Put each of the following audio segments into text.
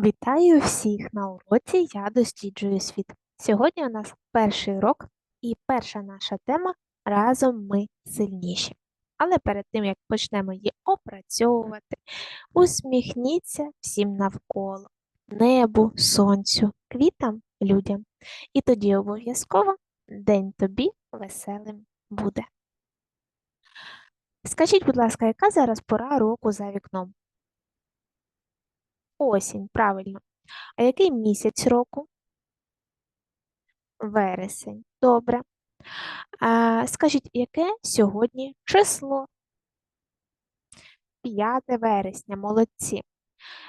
Вітаю всіх на уроці Я досліджую світ. Сьогодні у нас перший урок і перша наша тема Разом ми сильніші. Але перед тим, як почнемо її опрацьовувати, усміхніться всім навколо, небу, сонцю, квітам, людям. І тоді обов'язково день тобі веселим буде. Скажіть, будь ласка, яка зараз пора року за вікном? Осінь, правильно. А який місяць року? Вересень. Добре. А, скажіть, яке сьогодні число? 5 вересня, молодці.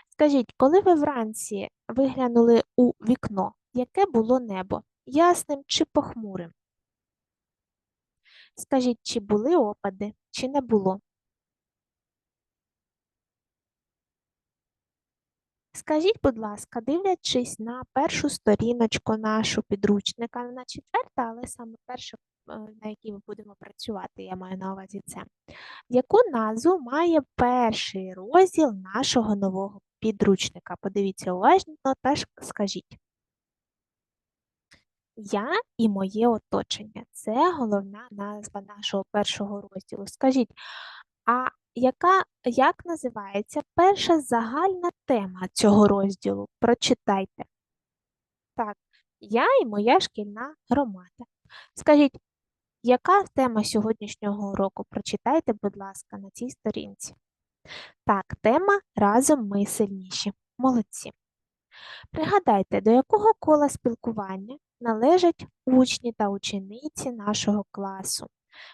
Скажіть, коли ви вранці виглянули у вікно, яке було небо? Ясним чи похмурим? Скажіть, чи були опади, чи не було? Скажіть, будь ласка, дивлячись на першу сторіночку нашу підручника, на четверта, але саме перша, е, на якій ми будемо працювати, я маю на увазі це. Яку назву має перший розділ нашого нового підручника? Подивіться уважно та скажіть. Я і моє оточення це головна назва нашого першого розділу. Скажіть, а яка, як називається перша загальна тема цього розділу? Прочитайте. Так, я і моя шкільна громада. Скажіть, яка тема сьогоднішнього уроку? Прочитайте, будь ласка, на цій сторінці. Так, тема разом ми сильніші. Молодці. Пригадайте, до якого кола спілкування належать учні та учениці нашого класу.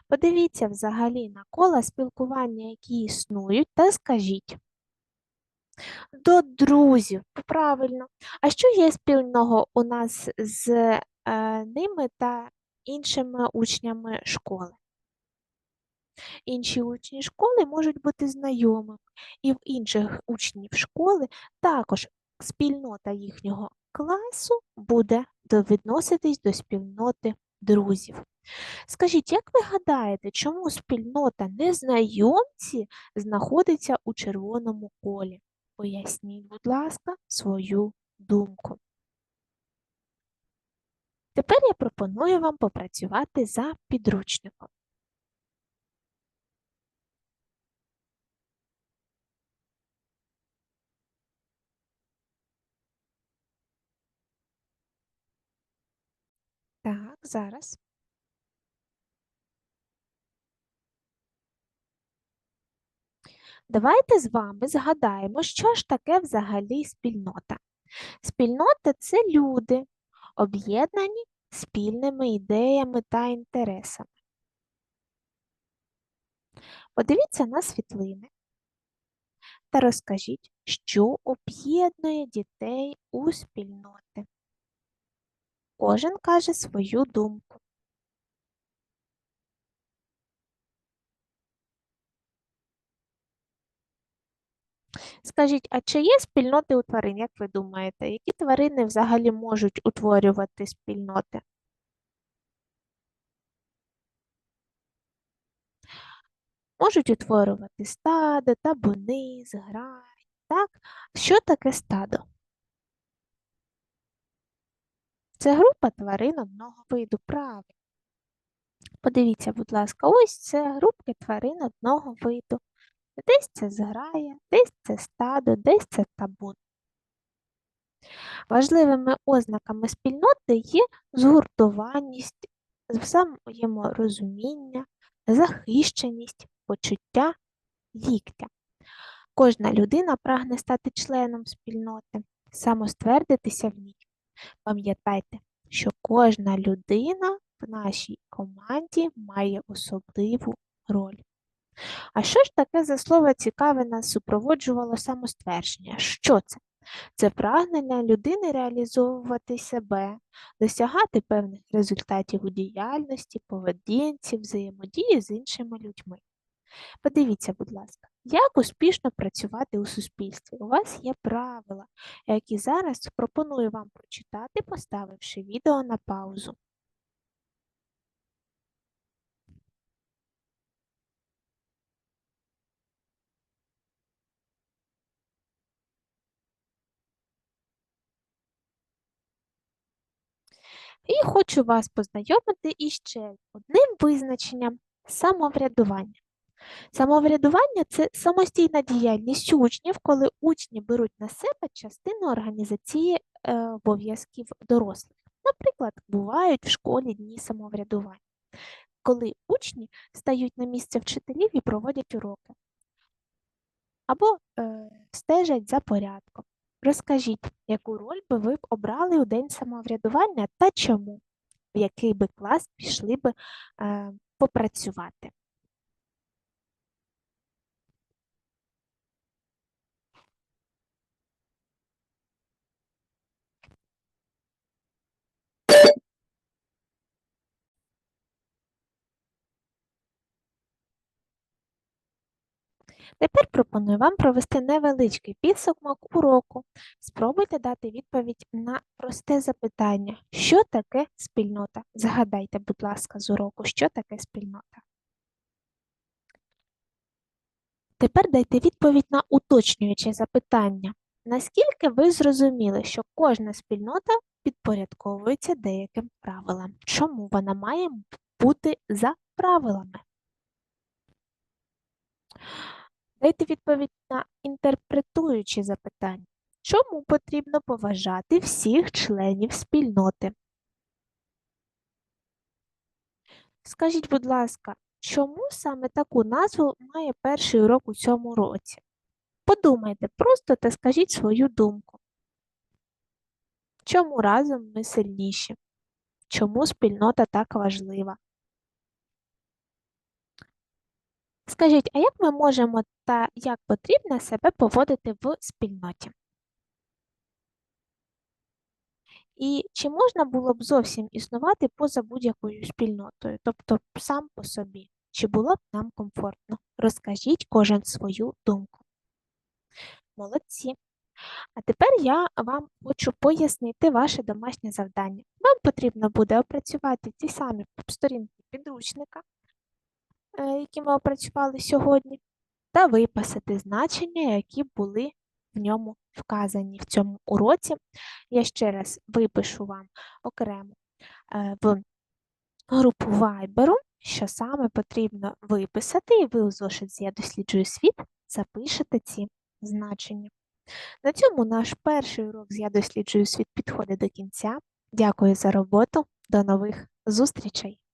Подивіться взагалі на кола спілкування, які існують, та скажіть. До друзів, правильно. А що є спільного у нас з е, ними та іншими учнями школи? Інші учні школи можуть бути знайомими, і в інших учнів школи також спільнота їхнього класу буде відноситись до спільноти друзів. Скажіть, як ви гадаєте, чому спільнота незнайомці знаходиться у червоному колі? Поясніть, будь ласка, свою думку. Тепер я пропоную вам попрацювати за підручником. Так, зараз. Давайте з вами згадаємо, що ж таке взагалі спільнота. Спільнота це люди, об'єднані спільними ідеями та інтересами. Подивіться на світлини та розкажіть, що об'єднує дітей у спільноти. Кожен каже свою думку. Скажіть, а чи є спільноти у тварин, як ви думаєте, які тварини взагалі можуть утворювати спільноти? Можуть утворювати стадо, табуни, зграї. Так? Що таке стадо? Це група тварин одного виду, правильно. Подивіться, будь ласка, ось це групки тварин одного виду. Десь це зграя, десь це стадо, десь це табун. Важливими ознаками спільноти є згуртованість, взаєморозуміння, захищеність, почуття ліктя. Кожна людина прагне стати членом спільноти, самоствердитися в ній. Пам'ятайте, що кожна людина в нашій команді має особливу роль. А що ж таке за слово цікаве нас супроводжувало самоствердження? Що це? Це прагнення людини реалізовувати себе, досягати певних результатів у діяльності, поведінці, взаємодії з іншими людьми. Подивіться, будь ласка, як успішно працювати у суспільстві. У вас є правила, які зараз пропоную вам прочитати, поставивши відео на паузу. І хочу вас познайомити із ще одним визначенням самоврядування. Самоврядування це самостійна діяльність учнів, коли учні беруть на себе частину організації е, обов'язків дорослих. Наприклад, бувають в школі дні самоврядування, коли учні стають на місце вчителів і проводять уроки, або е, стежать за порядком. Розкажіть, яку роль би ви б обрали у день самоврядування та чому? В який би клас пішли би е, попрацювати? Тепер пропоную вам провести невеличкий підсумок уроку. Спробуйте дати відповідь на просте запитання, що таке спільнота? Згадайте, будь ласка, з уроку, що таке спільнота. Тепер дайте відповідь на уточнююче запитання. Наскільки ви зрозуміли, що кожна спільнота підпорядковується деяким правилам? Чому вона має бути за правилами? Дайте відповідь на інтерпретуючі запитання. Чому потрібно поважати всіх членів спільноти? Скажіть, будь ласка, чому саме таку назву має перший урок у цьому році? Подумайте просто та скажіть свою думку. Чому разом ми сильніші? Чому спільнота так важлива? Скажіть, а як ми можемо та як потрібно себе поводити в спільноті? І чи можна було б зовсім існувати поза будь-якою спільнотою, тобто сам по собі? Чи було б нам комфортно? Розкажіть кожен свою думку. Молодці. А тепер я вам хочу пояснити ваше домашнє завдання. Вам потрібно буде опрацювати ті самі сторінки підручника, які ми опрацювали сьогодні, та виписати значення, які були в ньому вказані в цьому уроці. Я ще раз випишу вам окремо е, в групу Viber, що саме потрібно виписати, і ви у зошит «Я досліджую світ запишете ці значення. На цьому наш перший урок з Я досліджую світ підходить до кінця. Дякую за роботу. До нових зустрічей!